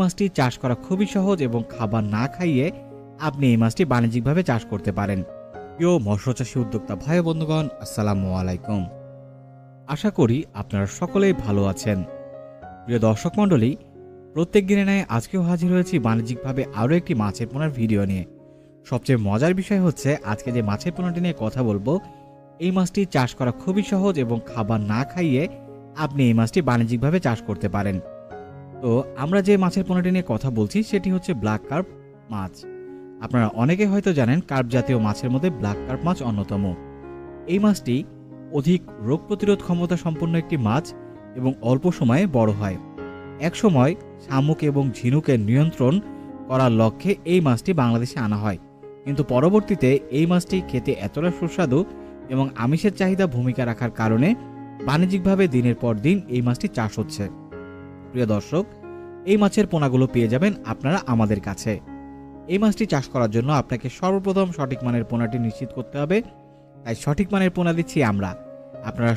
মাছটি চাষ করা খুবই সহজ এবং খাবার না খাইয়ে আপনি এই মাছটি বাণিজ্যিকভাবে চাষ করতে পারেন। প্রিয় মৎস্য চাষী উদ্যোক্তা ভাই বন্ধুগণ, আসসালামু আলাইকুম। আশা করি আপনারা সকলেই ভালো আছেন। প্রিয় দর্শক মণ্ডলী, প্রত্যেক দিনে ন্যায় আজকেও হাজির হয়েছি বাণিজ্যিকভাবে আরও একটি মাছের পোনার ভিডিও নিয়ে। সবচেয়ে মজার বিষয় হচ্ছে আজকে যে মাছের পোনাটি নিয়ে কথা বলব, এই মাছটি চাষ করা খুবই সহজ এবং খাবার না খাইয়ে আপনি এই মাছটি বাণিজ্যিকভাবে চাষ করতে পারেন। তো আমরা যে মাছের পোনাটি নিয়ে কথা বলছি, সেটি হচ্ছে ব্ল্যাক কার্প মাছ। আপনারা অনেকে হয়তো জানেন কার্প জাতীয় মাছের মধ্যে ব্ল্যাক কার্প মাছ অন্যতম। এই মাছটি অধিক রোগ প্রতিরোধ ক্ষমতা সম্পন্ন একটি মাছ এবং অল্প সময়ে বড় হয়। একসময় শামুক এবং ঝিনুকের নিয়ন্ত্রণ করার লক্ষ্যে এই মাছটি বাংলাদেশে আনা হয়। কিন্তু পরবর্তীতে এই মাছটি খেতে এতটা সুস্বাদু এবং আমিষের চাহিদা ভূমিকা রাখার কারণে বাণিজ্যিকভাবে দিনের পর দিন এই মাছটি চাষ হচ্ছে। প্রিয় দর্শক, এই মাছের পোনাগুলো পেয়ে যাবেন আপনারা আমাদের কাছে। এই মাছটি চাষ করার জন্য আপনাকে সর্বপ্রথম সঠিক মানের পোনাটি নিশ্চিত করতে হবে। তাই সঠিক মানের পোনা দিচ্ছি আমরা। আপনারা